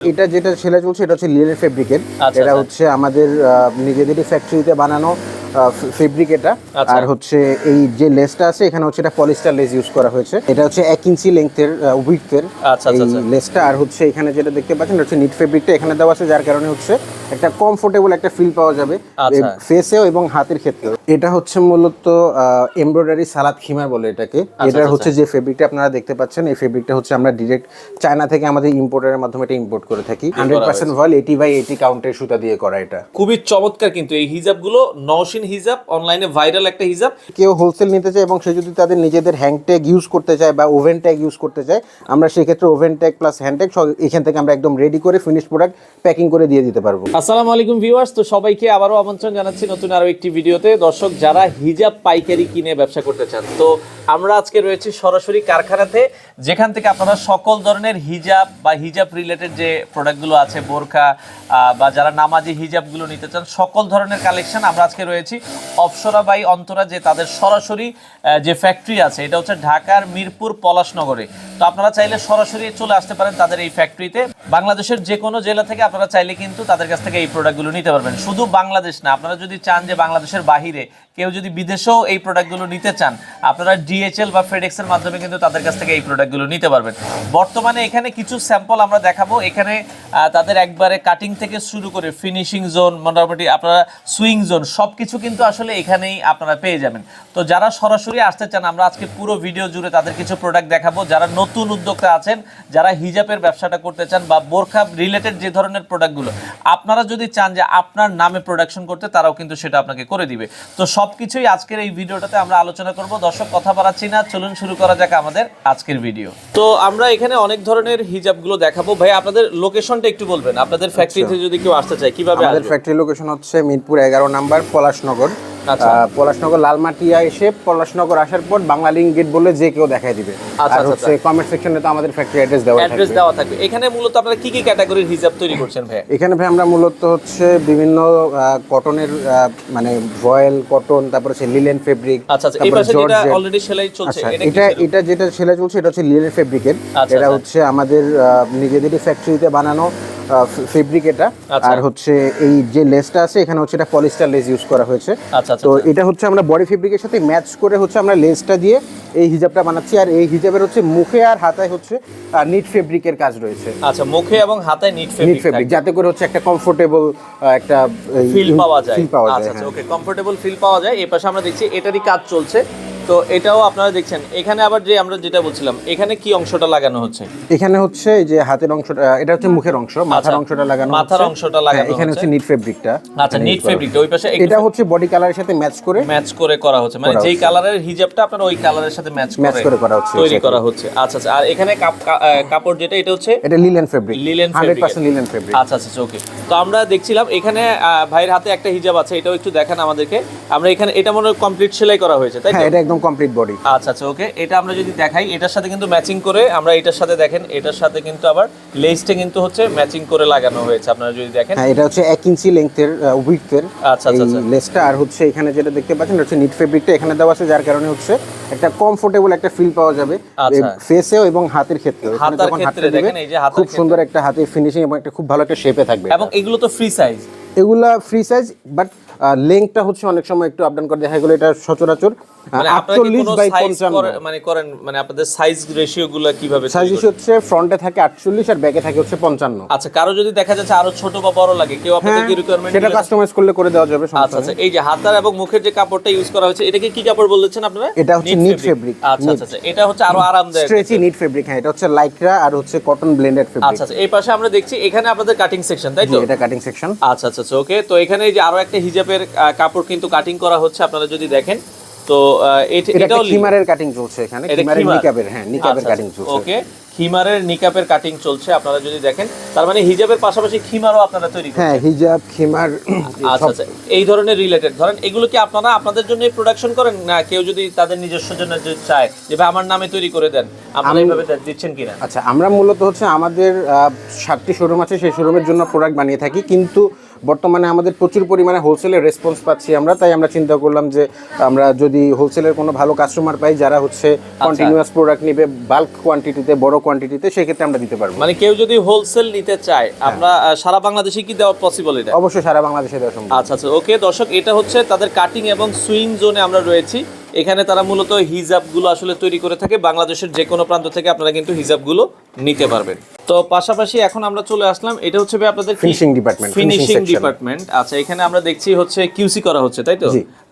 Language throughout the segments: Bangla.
এটা যেটা সেলাই চলছে এটা হচ্ছে লিলের ফেব্রিকের আচ্ছা, এটা আচ্ছা। হচ্ছে আমাদের নিজেদেরই ফ্যাক্টরিতে বানানো ফেব্রিক এটা। আচ্ছা। আর হচ্ছে এই যে লেসটা আছে এখানে হচ্ছে এটা পলিস্টার লেস ইউজ করা হয়েছে। এটা হচ্ছে এক ইঞ্চি লেংথের উইথের আচ্ছা, এই আচ্ছা, আচ্ছা। লেসটা। আর হচ্ছে এখানে যেটা দেখতে পাচ্ছেন এটা হচ্ছে নিট ফেব্রিকটা এখানে দেওয়া আছে যার কারণে হচ্ছে একটা কমফোর্টেবল একটা ফিল পাওয়া যাবে। ফেসেও এবং হাতের ক্ষেত্রেও। এটা হচ্ছে মূলত এমব্রয়ডারি সালাদ খিমার বলে এটাকে। এটা হচ্ছে যে ফেব্রিকটা আপনারা দেখতে পাচ্ছেন এই ফেব্রিকটা হচ্ছে আমরা ডিরেক্ট চায়না থেকে আমাদের ইম্পোর্টারের মাধ্যমে এটা ইম্পোর্ট করে থাকি। Hundred percent voile eighty by eighty কাউন্টের সুতা দিয়ে করা এটা। খুবই চমৎকার কিন্তু এই হিজাবগুলো নওশিন হিজাব অনলাইনে ভাইরাল একটা হিজাব। কেউ হোলসেল নিতে চায় এবং সে যদি তাদের নিজেদের হ্যান্ড ট্যাগ ইউজ করতে চায় বা ওভেন ট্যাগ ইউজ করতে চায় আমরা সেক্ষেত্রে woven tag plus hand tag এখান থেকে আমরা একদম রেডি করে ফিনিশ প্রোডাক্ট প্যাকিং করে দিয়ে দিতে পারব। আসসালামু আলাইকুম ভিউয়ার্স তো সবাইকে আবারও আমন্ত্রণ জানাচ্ছি নতুন আরও একটি ভিডিওতে। দর্শক যারা হিজাব পাইকারি কিনে ব্যবসা করতে চান তো আমরা আজকে রয়েছি সরাসরি কারখানাতে যেখান থেকে আপনারা সকল ধরনের হিজাব বা হিজাব রিলেটেড যে প্রোডাক্টগুলো আছে বোরখা বা যারা নামাজি হিজাবগুলো নিতে চান সকল ধরনের কালেকশন আমরা আজকে রয়েছি অপসরা বাই অন্তরা যে তাদের সরাসরি যে ফ্যাক্টরি আছে, এটা হচ্ছে ঢাকার মিরপুর পলাশনগরে। তো আপনারা চাইলে সরাসরি চলে আসতে পারেন তাদের এই ফ্যাক্টরিতে বাংলাদেশের যে কোনো জেলা থেকে আপনারা চাইলে কিন্তু তাদের কাছ থেকে এই প্রোডাক্টগুলো নিতে পারবেন। শুধু বাংলাদেশ না, আপনারা যদি চান যে বাংলাদেশের বাহিরে কেউ যদি বিদেশেও এই প্রোডাক্টগুলো নিতে চান, আপনারা ডিএচএল বা ফেডেক্সের মাধ্যমে কিন্তু তাদের কাছ থেকে এই প্রোডাক্টগুলো নিতে পারবেন। বর্তমানে এখানে কিছু স্যাম্পল আমরা দেখাবো। এখানে তাদের একবারে কাটিং থেকে শুরু করে ফিনিশিং জোন মোটামুটি আপনারা সুইং জোন সব কিছু কিন্তু আসলে এখানেই আপনারা পেয়ে যাবেন। তো যারা সরাসরি আসতে চান, আমরা আজকে পুরো ভিডিও জুড়ে তাদের কিছু প্রোডাক্ট দেখাবো। যারা নতুন উদ্যোক্তা আছেন, যারা হিজাবের ব্যবসাটা করতে চান বা বোরখা রিলেটেড যে ধরনের প্রোডাক্টগুলো আপনারা যদি চান যে আপনার নামে প্রোডাকশন করতে, তারাও কিন্তু সেটা আপনাকে করে দিবে। তো সব কিছুই আজকের এই ভিডিওটাতে আমরা আলোচনা করব। দর্শক কথা বাড়াচ্ছি না। চলুন শুরু করা যাক আমাদের আজকের ভিডিও। তো আমরা এখানে অনেক ধরনের হিজাবগুলো দেখাবো। ভাই আপনাদের লোকেশনটা একটু বলবেন। আপনাদের ফ্যাক্টরিতে যদি কেউ আসতে চায় কীভাবে আমাদের ফ্যাক্টরি লোকেশন হচ্ছে মিরপুর এগারো নাম্বার পলাশনগর। আচ্ছা। পলাশনগর লালমাটিয়া এসে পলাশনগর আসার পর বাংলা লিঙ্ক গেট বলে যে কেউ দেখাই দিবে। আচ্ছা, আর আচ্ছা, হচ্ছে কমেন্ট সেকশনে তো আমাদের ফ্যাক্টরি অ্যাড্রেস দেওয়া অ্যাড্রেস দেওয়া থাকবে। এখানে মূলত আপনারা কি কি ক্যাটাগরির হিজাব তৈরি করছেন ভাই এখানে ভাই আমরা মূলত হচ্ছে বিভিন্ন কটনের মানে ভয়েল কটন তারপর হচ্ছে লিলেন ফেব্রিক আচ্ছা আচ্ছা। এই পাশে যেটা অলরেডি সেলাই চলছে আচ্ছা এটা এটা যেটা সেলাই চলছে এটা হচ্ছে লিলের ফেব্রিকের আচ্ছা, এটা আচ্ছা। হচ্ছে আমাদের নিজেদেরই ফ্যাক্টরিতে বানানো। ফেব্রিক এটা। আচ্ছা। আর হচ্ছে এই যে লেসটা আছে এখানে হচ্ছে এটা পলিস্টার লেস ইউজ করা হয়েছে। আচ্ছা আচ্ছা তো। এটা হচ্ছে আমরা বডি ফেব্রিকের সাথে ম্যাচ করে হচ্ছে আমরা লেসটা দিয়ে এই হিজাবটা বানাচ্ছি। আর এই হিজাবের হচ্ছে মুখে আর হাতায় হচ্ছে নিট ফেব্রিকের কাজ রয়েছে। আচ্ছা মুখে এবং হাতায় নিট ফেব্রিক নিট ফেব্রিক যাতে করে হচ্ছে একটা কমফোর্টেবল একটা ফিল পাওয়া যায়। ফিল পাওয়া যায় আচ্ছা। ওকে কমফোর্টেবল ফিল পাওয়া যায়। এই পাশে আমরা দেখছি এটারই কাজ চলছে। তো এটাও আপনারা দেখছেন। এখানে আবার যে আমরা যেটা বলছিলাম এখানে কি অংশটা লাগানো হচ্ছে? এখানে হচ্ছে এই যে হাতের অংশটা এটা হচ্ছে মুখের অংশ মাথার আচ্ছা, অংশটা লাগানো মাথার অংশটা লাগানো হ্যাঁ, এখানে হচ্ছে। নিট ফেব্রিকটা আচ্ছা নিট ফেব্রিকটা ওই পাশে এটা হচ্ছে বডি কালারের সাথে ম্যাচ করে। ম্যাচ করে করা হচ্ছে। মানে যেই কালারের হিজাবটা আপনার ওই কালারের সাথে ম্যাচ Match করে করা হচ্ছে, তৈরি করা হচ্ছে। আচ্ছা আচ্ছা আর এখানে কাপ- কাপড় যেটা এটা হচ্ছে এটা linen fabric linen fabric percent linen fabric আচ্ছা আচ্ছা ওকে তো আমরা দেখছিলাম এখানে আহ, ভাইয়ের হাতে একটা হিজাব আছে এটাও একটু দেখান আমাদেরকে। আমরা এখানে এটা মনে হয় কমপ্লিট সেলাই করা হয়েছে তাই তো? হ্যাঁ এটা একদম কমপ্লিট বডি আচ্ছা আচ্ছা ওকে এটা আমরা যদি দেখাই এটার সাথে কিন্তু ম্যাচিং করে আমরা এটার সাথে দেখেন এটার সাথে কিন্তু আবার লেসটা কিন্তু হচ্ছে ম্যাচিং করে লাগানো হয়েছে আপনারা যদি দেখেন। হ্যাঁ এটা হচ্ছে এক ইঞ্চি লেংথের উইথের আচ্ছা, আচ্ছা, আচ্ছা। লেসটা আর হচ্ছে এখানে যেটা দেখতে পাচ্ছেন এটা হচ্ছে নিট ফেব্রিকটা এখানে দেওয়া আছে যার কারণে হচ্ছে একটা কমফোর্টেবল একটা ফিল পাওয়া যাবে আচ্ছা। ফেসেও এবং হাতের ক্ষেত্রেও। যখন ক্ষেত্রে দেখেন, এই যে হাতার খুব সুন্দর একটা হাতের ফিনিশিং এবং একটা খুব ভালো একটা শেপে থাকবে এবং এগুলো তো ফ্রি সাইজ এগুলা ফ্রি সাইজ বাট লেংথটা হচ্ছে অনেক সময় একটু আপ ডাউন করে দেখা গেলো এটা সচরাচর মানে মানে করেন মানে আপনাদের সাইজ রেশিও গুলো কীভাবে সাইজ হচ্ছে ফ্রন্টে থাকে আটচল্লিশ আর ব্যাকে থাকে হচ্ছে পঞ্চান্ন। আচ্ছা কারও যদি দেখা যাচ্ছে আরও ছোট বা বড় লাগে কেউ আপনাদের কি রিকোয়ারমেন্ট সেটা কাস্টমাইজ করলে করে দেওয়া যাবে আচ্ছা আচ্ছা এই যে হাতার এবং মুখের যে কাপড়টা ইউজ করা হয়েছে এটাকে কি কাপড় বলেছেন আপনারা? এটা হচ্ছে Knit knit আচ্ছা আচ্ছা আচ্ছা এটা হচ্ছে আরও আরামদায়ক স্ট্রেচি নিট ফেব্রিক হ্যাঁ এটা হচ্ছে লাইক্রা আর হচ্ছে কটন ব্লেন্ডেড ফেব্রিক আচ্ছা আচ্ছা এই পাশে আমরা দেখছি এখানে আপনাদের কাটিং সেকশন তাই তো? এটা কাটিং সেকশন আচ্ছা আচ্ছা আচ্ছা ওকে তো এখানে যে আরও একটা হিজাবের কাপড় কিন্তু কাটিং করা হচ্ছে আপনারা যদি দেখেন। তো এটা এটাও খিমারের কাটিং চলছে এখানে খিমারের নিকাবের হ্যাঁ নিকাবের আচ্ছা, কাটিং আচ্ছা, চলছে। ওকে খিমারের নিকাপের কাটিং চলছে আপনারা যদি দেখেন তার মানে হিজাবের পাশাপাশি খিমারও আপনারা তৈরি হ্যাঁ হিজাব খিমার আচ্ছা আচ্ছা এই ধরনের রিলেটেড ধরেন এগুলো কি আপনারা আপনাদের জন্য প্রোডাকশন করেন না কেউ যদি তাদের নিজস্ব জন্য যদি চায় যে ভাই আমার নামে তৈরি করে দেন আপনারা এইভাবে দিচ্ছেন কিনা? আচ্ছা আমরা মূলত হচ্ছে আমাদের সাতটি শোরুম আছে সেই শোরুমের জন্য প্রোডাক্ট বানিয়ে থাকি কিন্তু বর্তমানে আমাদের প্রচুর পরিমাণে হোলসেলের রেসপন্স পাচ্ছি আমরা তাই আমরা চিন্তা করলাম যে আমরা যদি হোলসেলের কোনো ভালো কাস্টমার পাই যারা হচ্ছে। কন্টিনিউয়াস প্রোডাক্ট নিবে বাল্ক কোয়ান্টিটিতে বড় কোয়ান্টিটিতে সেক্ষেত্রে আমরা দিতে পারব। মানে কেউ যদি হোলসেল নিতে চায় আমরা সারা বাংলাদেশে কি দেওয়া পসিবল এটা? অবশ্যই সারা বাংলাদেশে দেওয়া সম্ভব। আচ্ছা আচ্ছা ওকে দর্শক এটা হচ্ছে তাদের কাটিং এবং সুইং জোনে আমরা রয়েছি। এখানে তারা মূলত হিজাবগুলো আসলে তৈরি করে থাকে। বাংলাদেশের যে কোনো প্রান্ত থেকে আপনারা কিন্তু হিজাবগুলো নিতে পারবেন। তো পাশাপাশি এখন আমরা চলে আসলাম এটা হচ্ছে আপনাদের ফিনিশিং ডিপার্টমেন্ট ফিনিশিং ডিপার্টমেন্ট আচ্ছা এখানে আমরা দেখছি হচ্ছে কিউসি করা হচ্ছে তাই তো?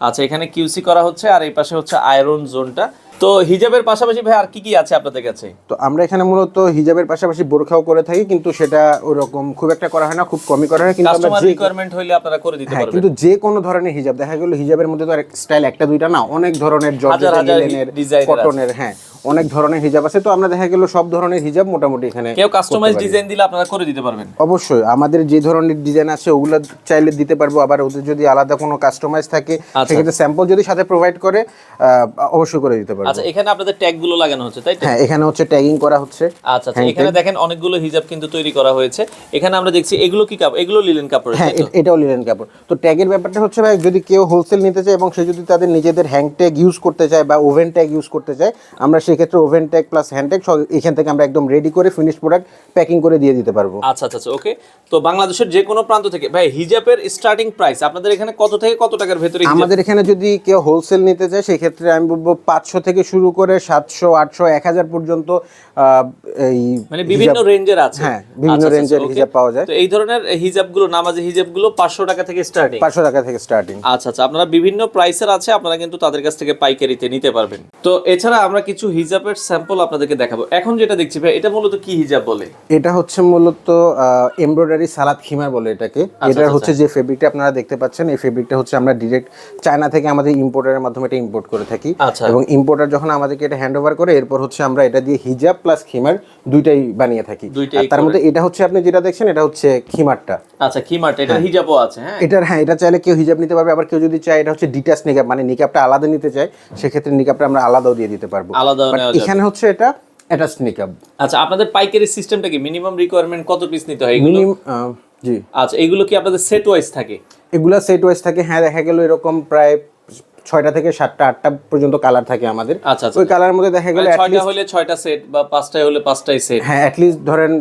আচ্ছা এখানে কিউসি করা হচ্ছে আর এই পাশে হচ্ছে আয়রন জোনটা তো হিজাবের পাশাপাশি ভাই আর কি কি আছে আপনাদের কাছে? তো আমরা এখানে মূলত হিজাবের পাশাপাশি বোরখাও করে থাকি কিন্তু সেটা ওরকম খুব একটা করা হয় না খুব কমই করা হয় কিন্তু আমরা যে রিকোয়ারমেন্ট হইলে আপনারা করে দিতে হ্যাঁ পারবেন। কিন্তু যে কোনো ধরনের হিজাব দেখা গেল হিজাবের মধ্যে তো আর স্টাইল একটা দুইটা না অনেক ধরনের হাজার লিনেনের। কটনের হ্যাঁ অনেক ধরনের হিজাব আছে তো আমরা দেখা গেল সব ধরনের হিজাব মোটামুটি এখানে কেউ কাস্টমাইজ ডিজাইন দিলে আপনারা করে দিতে পারবেন। অবশ্যই আমাদের যে ধরনের ডিজাইন আছে ওগুলো চাইলে দিতে পারব আবার ওদের যদি আলাদা কোনো কাস্টমাইজ থাকে আচ্ছা। সেক্ষেত্রে স্যাম্পল যদি সাথে প্রোভাইড করে আহ, অবশ্যই করে দিতে পারব। আচ্ছা এখানে আপনাদের ট্যাগগুলো লাগানো হচ্ছে তাই তো? হ্যাঁ এখানে হচ্ছে ট্যাগিং করা হচ্ছে। আচ্ছা আচ্ছা এখানে দেখেন অনেকগুলো হিজাব কিন্তু তৈরি করা হয়েছে। এখানে আমরা দেখছি এগুলো কি কাপড় এগুলো লিলেন কাপড় হ্যাঁ এটাও লিলেন কাপড়। তো ট্যাগের ব্যাপারটা হচ্ছে ভাই যদি কেউ হোলসেল নিতে চায় এবং সে যদি তাদের নিজেদের হ্যান্ড ট্যাগ ইউজ করতে চায় বা ওভেন ট্যাগ ইউজ করতে চায় আমরা সেক্ষেত্রে woven tag plus hand tag এখান থেকে আমরা একদম রেডি করে ফিনিশ প্রোডাক্ট প্যাকিং করে দিয়ে দিতে পারব। আচ্ছা আচ্ছা আচ্ছা ওকে তো বাংলাদেশের যে কোনো প্রান্ত থেকে ভাই হিজাবের স্টার্টিং প্রাইস আপনাদের এখানে কত থেকে কত টাকার ভেতরে আমাদের এখানে যদি কেউ হোলসেল নিতে চায় সেক্ষেত্রে আমি বলব পাঁচশো থেকে শুরু করে সাতশো আটশো এক হাজার পর্যন্ত এই মানে বিভিন্ন রেঞ্জের আছে। হ্যাঁ, বিভিন্ন আচ্ছা, আচ্ছা, রেঞ্জের হিজাব পাওয়া যায়। তো এই ধরনের হিজাবগুলো নামাজি হিজাবগুলো পাঁচশো টাকা থেকে স্টার্টিং পাঁচশো টাকা থেকে স্টার্টিং আচ্ছা আচ্ছা আপনারা বিভিন্ন প্রাইসের আছে আপনারা কিন্তু তাদের কাছ থেকে পাইকারিতে নিতে পারবেন। তো এছাড়া আমরা কিছু হিজাবের স্যাম্পল আপনাদেরকে দেখাবো। এখন যেটা দেখছি ভাই এটা মূলত কি হিজাব বলে? এটা হচ্ছে মূলত এমব্রয়ডারি সালাদ খিমার বলে এটাকে। আচ্ছা, এটার হচ্ছে যে ফেব্রিকটা আপনারা দেখতে পাচ্ছেন এই ফেব্রিকটা হচ্ছে আমরা ডিরেক্ট চায়না থেকে আমাদের ইম্পোর্টারের মাধ্যমে এটা ইম্পোর্ট করে থাকি। আচ্ছা। এবং ইম্পোর্টার যখন আমাদেরকে এটা হ্যান্ড ওভার করে এরপর হচ্ছে আমরা এটা দিয়ে হিজাব প্লাস খিমার দুইটাই বানিয়ে থাকি। তার মধ্যে এটা হচ্ছে আপনি যেটা দেখছেন এটা হচ্ছে খিমারটা। আচ্ছা খিমার্ট এটা হিজাবও আছে হ্যাঁ? এটার হ্যাঁ এটা চাইলে কেউ হিজাব নিতে পারবে আবার কেউ যদি চায় এটা হচ্ছে ডিটাচ নিকাপ মানে নিকাপটা আলাদা নিতে চায় সেক্ষেত্রে নিকাপটা আমরা আলাদাও দিয়ে দিতে পারব। এখানে হচ্ছে এটা অ্যাটাচ নিকাপ আচ্ছা আপনাদের পাইকারি সিস্টেমটা কি? মিনিমাম রিকোয়ারমেন্ট কত পিস নিতে হয় এগুলো? জি। আচ্ছা এগুলো কি আপনাদের সেট ওয়াইজ থাকে? এগুলা সেট ওয়াইজ থাকে হ্যাঁ দেখা গেল এরকম প্রায় ছয়টা থেকে সাতটা আটটা পর্যন্ত কালার থাকে আমাদের। আচ্ছা, আচ্ছা। ওই কালার মধ্যে দেখা গেল মানে ছয়টা হলে ছয়টা সেট বা পাঁচটায় হলে পাঁচটাই সেট হ্যাঁ অ্যাটলিস্ট ধরেন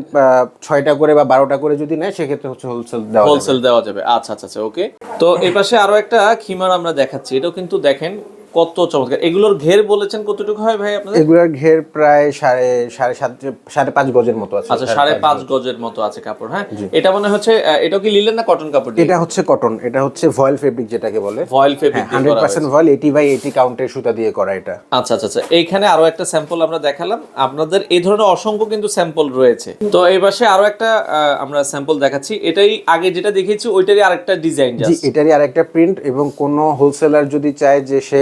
ছয়টা করে বা বারোটা করে যদি নেয় সেক্ষেত্রে হচ্ছে হোলসেল দেওয়া যাবে। হোলসেল দেওয়া যাবে। আচ্ছা আচ্ছা আচ্ছা ওকে তো এর পাশে আরও একটা খিমার আমরা দেখাচ্ছি। এটাও কিন্তু দেখেন কত চমৎকার। এগুলোর ঘের বলেছেন কতটুকু হয় ভাই আপনাদের? এগুলার ঘের প্রায় সাড়ে সাড়ে সাত সাড়ে পাঁচ গজের মতো আছে। আচ্ছা সাড়ে পাঁচ গজের মতো আছে কাপড় হ্যাঁ? এটা মনে হচ্ছে এটা কি লিলেন না কটন কাপড় এটা হচ্ছে কটন এটা হচ্ছে ভয়েল ফেব্রিক যেটাকে বলে। Voile fabric hundred percent voile eighty by eighty কাউন্টের সুতা দিয়ে করা এটা। আচ্ছা আচ্ছা আচ্ছা এইখানে আরও একটা স্যাম্পল আমরা দেখালাম। আপনাদের এই ধরনের অসংখ্য কিন্তু স্যাম্পল রয়েছে। তো এই পাশে আরও একটা আমরা স্যাম্পল দেখাচ্ছি। এটাই আগে যেটা দেখেছি ওইটারই আরেকটা ডিজাইন জি এটারই আরেকটা প্রিন্ট এবং কোনো হোলসেলার যদি চায় যে সে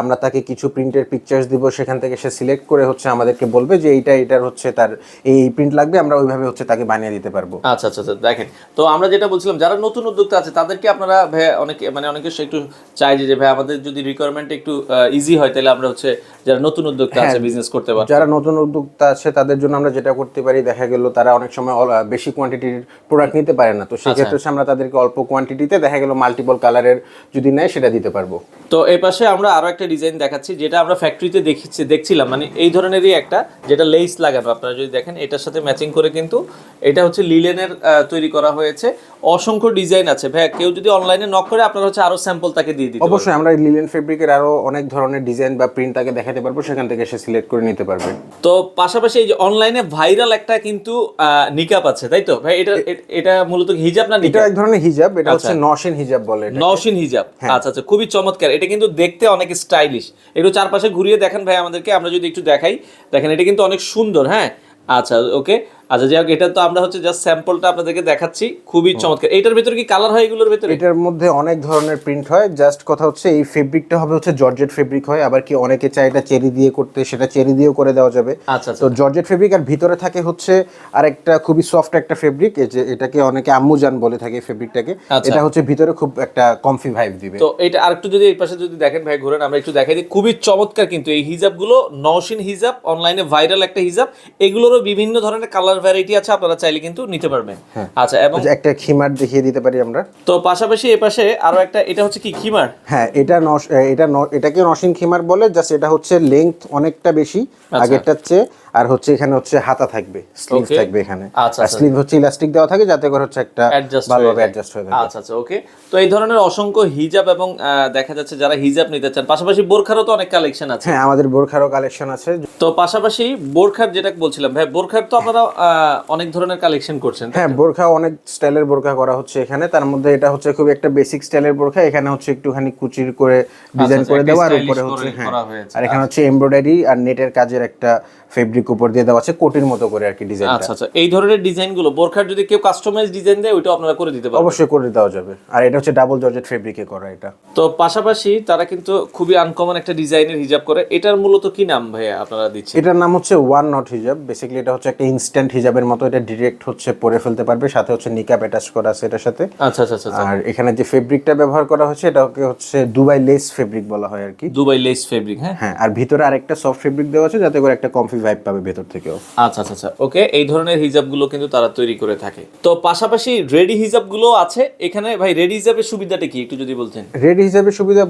আমরা তাকে কিছু প্রিন্টের পিকচার্স দিব সেখান থেকে সে সিলেক্ট করে হচ্ছে আমাদেরকে বলবে যে এইটা এটার হচ্ছে তার এই প্রিন্ট লাগবে আমরা ওইভাবে হচ্ছে তাকে বানিয়ে দিতে পারব। আচ্ছা আচ্ছা আচ্ছা দেখেন তো আমরা যেটা বলছিলাম যারা নতুন উদ্যোক্তা আছে তাদেরকে আপনারা ভাই অনেকে মানে অনেকে সে একটু চাই যে ভাই আমাদের যদি রিকোয়ারমেন্ট একটু ইজি হয় তাহলে আমরা হচ্ছে যারা নতুন উদ্যোক্তা আছে বিজনেস করতে পারব। যারা নতুন উদ্যোক্তা আছে তাদের জন্য আমরা যেটা করতে পারি দেখা গেল তারা অনেক সময় বেশি কোয়ান্টিটির প্রোডাক্ট নিতে পারে না। তো সেক্ষেত্রে হচ্ছে আমরা তাদেরকে অল্প কোয়ান্টিটিতে দেখা গেল মাল্টিপল কালারের যদি নেয় সেটা দিতে পারব। তো এই পাশে আমরা আরও একটা ডিজাইন দেখাচ্ছি যেটা আমরা ফ্যাক্টরিতে দেখেছি দেখছিলাম। মানে এই ধরনেরই একটা যেটা লেস লাগানো আপনারা যদি দেখেন এটার সাথে ম্যাচিং করে কিন্তু এটা হচ্ছে লিলেনের তৈরি করা হয়েছে। অসংখ্য ডিজাইন আছে। ভাই কেউ যদি অনলাইনে নক করে আপনারা হচ্ছে আরও স্যাম্পল তাকে দিয়ে দিতে অবশ্যই আমরা লিলেন ফেব্রিকের আরও অনেক ধরনের ডিজাইন বা প্রিন্ট তাকে দেখাতে পারব। সেখান থেকে সে সিলেক্ট করে নিতে পারবে। তো পাশাপাশি এই যে অনলাইনে ভাইরাল একটা কিন্তু নিকাপ আছে তাই তো? ভাই এটা এটা মূলত হিজাব না এটা এক ধরনের হিজাব এটা হচ্ছে আচ্ছা। নশেন হিজাব বলে এটা। নওশিন হিজাব আচ্ছা আচ্ছা খুবই চমৎকার। এটা কিন্তু দেখতে অনেক স্টাইলিশ একটু চারপাশে ঘুরিয়ে দেখেন ভাই আমাদেরকে, আমরা যদি একটু দেখাই। দেখেন, এটা কিন্তু অনেক সুন্দর হ্যাঁ? আচ্ছা ওকে আচ্ছা যাই হোক এটা তো আমরা হচ্ছে জাস্ট স্যাম্পলটা আপনাদেরকে দেখাচ্ছি। খুবই চমৎকার। এটার ভিতরে কি কালার হয় এগুলোর ভিতরে? এটার মধ্যে অনেক ধরনের প্রিন্ট হয়। জাস্ট কথা হচ্ছে এই ফেব্রিকটা হবে হচ্ছে জর্জেট ফেব্রিক হয়। আবার কি অনেকে চায় এটা চেরি দিয়ে করতে সেটা চেরি দিয়েও করে দেওয়া যাবে। আচ্ছা আচ্ছা। তো জর্জেট ফেব্রিক আর ভিতরে থাকে হচ্ছে আরেকটা খুবই সফট একটা ফেব্রিক যে এটাকে অনেকে আম্মুজান বলে থাকে ফেব্রিকটাকে আচ্ছা। এটা হচ্ছে ভিতরে খুব একটা কমফি ভাইব দিবে। তো এটা আরেকটু যদি এই পাশে যদি দেখেন ভাই ঘুরেন আমরা একটু দেখাই দিই। খুবই চমৎকার কিন্তু এই হিজাবগুলো নওশিন হিজাব অনলাইনে ভাইরাল একটা হিজাব। এগুলোরও বিভিন্ন ধরনের কালার কালার ভ্যারাইটি আছে আপনারা চাইলে কিন্তু নিতে পারবেন। আচ্ছা এবং একটা খিমার দেখিয়ে দিতে পারি আমরা। তো পাশাপাশি এ পাশে আরও একটা এটা হচ্ছে কি খিমার? হ্যাঁ এটা এটা এটাকে নসিন খিমার বলে জাস্ট এটা হচ্ছে লেন্থ অনেকটা বেশি আচ্ছা। আগেরটার চেয়ে। আর হচ্ছে এখানে হচ্ছে হাতা থাকবে স্লিভ থাকবে এখানে। আচ্ছা, আর আচ্ছা। স্লিভ হচ্ছে ইলাস্টিক দেওয়া থাকে যাতে করে হচ্ছে একটা ভালোভাবে অ্যাডজাস্ট হয়ে থাকে। আচ্ছা আচ্ছা ওকে তো এই ধরনের অসংখ্য হিজাব এবং দেখা যাচ্ছে যারা হিজাব নিতে চান পাশাপাশি বোরখারও তো অনেক কালেকশন আছে। হ্যাঁ আমাদের বোরখারও কালেকশন আছে। তো পাশাপাশি বোরখার যেটা বলছিলাম ভাই বোরখার তো আপনারা অনেক ধরনের কালেকশন করছেন হ্যাঁ বোরখা অনেক স্টাইলের বোরখা করা হচ্ছে এখানে। তার মধ্যে এটা হচ্ছে খুব একটা বেসিক স্টাইলের বোরখা। এখানে হচ্ছে একটুখানি কুচির করে ডিজাইন আচ্ছা, করে দেওয়া আর উপরে হচ্ছে হ্যাঁ। আর এখানে হচ্ছে এমব্রয়ডারি আর নেটের কাজের একটা ফেব্রিক উপর দিয়ে দেওয়া আছে কোটির মতো করে আর কি ডিজাইনটা আচ্ছা আচ্ছা। এই ধরনের ডিজাইনগুলো বোরখার যদি কেউ কাস্টমাইজ ডিজাইন দেয় ওইটাও আপনারা করে দিতে পারবেন? অবশ্যই করে দেওয়া যাবে। আর এটা হচ্ছে ডাবল জর্জেট ফেব্রিকে করা এটা। তো পাশাপাশি তারা কিন্তু খুবই আনকমন একটা ডিজাইনের হিজাব করে। এটার মূলত কি নাম ভাইয়া আপনারা দিচ্ছেন? এটার নাম হচ্ছে ওয়ান নট হিজাব। বেসিক্যালি এটা হচ্ছে একটা ইনস্ট্যান্ট হিজাবের মতো। এটা ডিরেক্ট হচ্ছে পরে ফেলতে পারবে। সাথে হচ্ছে নিকাপ অ্যাটাচ করা আছে এটার সাথে। আচ্ছা আচ্ছা আচ্ছা আর এখানে যে ফেব্রিকটা ব্যবহার করা হচ্ছে এটাকে হচ্ছে দুবাই লেস ফেব্রিক বলা হয় আর কি। দুবাই লেস ফেব্রিক হ্যাঁ? হ্যাঁ আর ভিতরে আরেকটা সফট ফেব্রিক দেওয়া আছে যাতে করে একটা কমফি ভাইব পাবে ভেতর থেকেও। আচ্ছা আচ্ছা আচ্ছা। ওকে এই ধরনের হিজাবগুলো কিন্তু তারা তৈরি করে থাকে। তো পাশাপাশি রেডি হিজাবগুলো আছে। এখানে ভাই রেডি হিজাবের সুবিধাটা কি? একটু যদি বলতেন। রেডি হিসেবে সুবিধা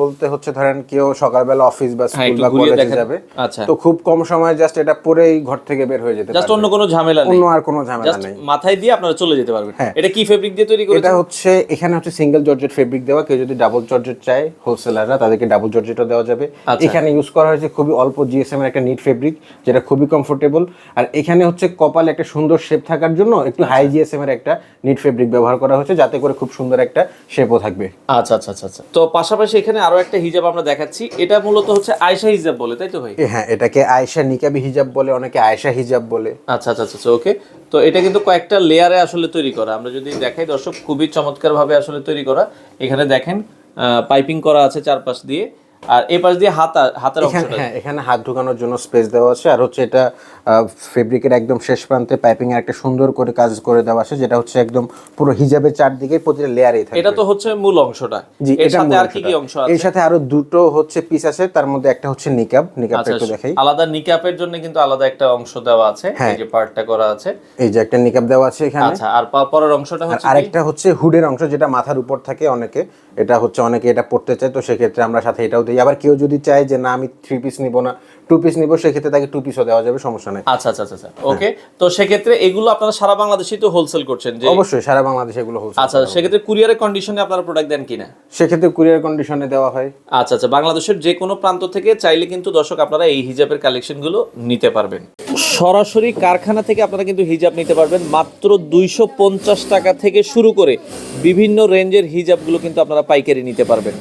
বলতে হচ্ছে ধরেন কেউ সকালবেলা অফিস বা হ্যাঁ, স্কুল বা কলেজে যাবে আচ্ছা। তো খুব কম সময় জাস্ট এটা পরেই ঘর থেকে বের হয়ে যেতে জাস্ট অন্য কোনো ঝামেলা নেই। অন্য আর কোনো ঝামেলা নেই। মাথায় দিয়ে আপনারা চলে যেতে পারবেন। হ্যাঁ। এটা কি ফেব্রিক দিয়ে তৈরি করেছেন? এটা হচ্ছে এখানে হচ্ছে সিঙ্গেল জর্জেট ফেব্রিক দেওয়া। কেউ যদি ডাবল জর্জেট চায় হোলসেলাররা তাদেরকে ডাবল জর্জেটও দেওয়া যাবে। আচ্ছা। এখানে ইউজ করা হয়েছে খুবই অল্প জিএসএম এর একটা নিট ফেব্রিক যেটা খুবই কমফোর্টেবল আর এখানে হচ্ছে কপালে একটা সুন্দর শেপ থাকার জন্য একটু হাই জিএসএম এর একটা নিট ফেব্রিক ব্যবহার করা হয়েছে যাতে করে খুব সুন্দর একটা শেপও থাকবে। আচ্ছা আচ্ছা আচ্ছা আচ্ছা। তো পাশাপাশি এখানে আরও একটা হিজাব আমরা দেখাচ্ছি। এটা মূলত হচ্ছে আয়শা হিজাব বলে তাই তো ভাই? হ্যাঁ এটাকে আয়েশা নিকাবি হিজাব বলে অনেকে আয়েশা হিজাব বলে। আচ্ছা আচ্ছা আচ্ছা ওকে। তো এটা কিন্তু কয়েকটা লেয়ারে আসলে তৈরি করা। আমরা যদি দেখাই দর্শক খুবই চমৎকার ভাবে আসলে তৈরি করা। এখানে দেখেন পাইপিং করা আছে চারপাশ দিয়ে। আর এই পাশ দিয়ে হাতা হাতের অংশটা। হ্যাঁ এখানে হাত ঢোকানোর জন্য স্পেস দেওয়া আছে। আর হচ্ছে এটা ফেব্রিকের একদম শেষ প্রান্তে পাইপিং এর একটা সুন্দর করে কাজ করে দেওয়া আছে যেটা হচ্ছে একদম পুরো হিজাবের চারদিকে প্রতিটা লেয়ারেই থাকবে। এটা তো হচ্ছে মূল অংশটা। জি এর সাথে আর কি কি অংশ আছে? এর সাথে আরও দুটো হচ্ছে পিস আছে তার মধ্যে একটা হচ্ছে নিকাব নিকাবটা আচ্ছা একটু দেখাই। আলাদা নিকাপের জন্য কিন্তু আলাদা একটা অংশ দেওয়া আছে। হ্যাঁ। এই যে পার্টটা করা আছে। এই যে একটা নিকাব দেওয়া আছে এখানে। আচ্ছা আর পা- পরের অংশটা হচ্ছে আরেকটা হচ্ছে হুডের অংশ যেটা মাথার উপর থাকে অনেকে। এটা হচ্ছে অনেকে এটা পড়তে চায় তো সেক্ষেত্রে আমরা সাথে এটাও দিই। আবার কেউ যদি চায় যে না আমি থ্রি পিস নিব না। টু পিস নিব সেক্ষেত্রে তাকে টু পিসও দেওয়া যাবে সমস্যা নেই। আচ্ছা আচ্ছা আচ্ছা আচ্ছা। ওকে তো সেক্ষেত্রে এগুলো আপনারা সারা বাংলাদেশেই তো হোলসেল করছেন যে অবশ্যই সারা বাংলাদেশে এগুলো হোলসেল আচ্ছা সেক্ষেত্রে কুরিয়ারের কন্ডিশনে আপনারা প্রোডাক্ট দেন কিনা? সেক্ষেত্রে কুরিয়ার কন্ডিশনে দেওয়া হয়। আচ্ছা আচ্ছা বাংলাদেশের যে কোনো প্রান্ত থেকে চাইলে কিন্তু দর্শক আপনারা এই হিজাবের কালেকশনগুলো নিতে পারবেন। সরাসরি কারখানা থেকে আপনারা কিন্তু হিজাব নিতে পারবেন। মাত্র দুইশো পঞ্চাশ টাকা থেকে শুরু করে বিভিন্ন রেঞ্জের হিজাবগুলো কিন্তু আপনারা পাইকারি নিতে পারবেন।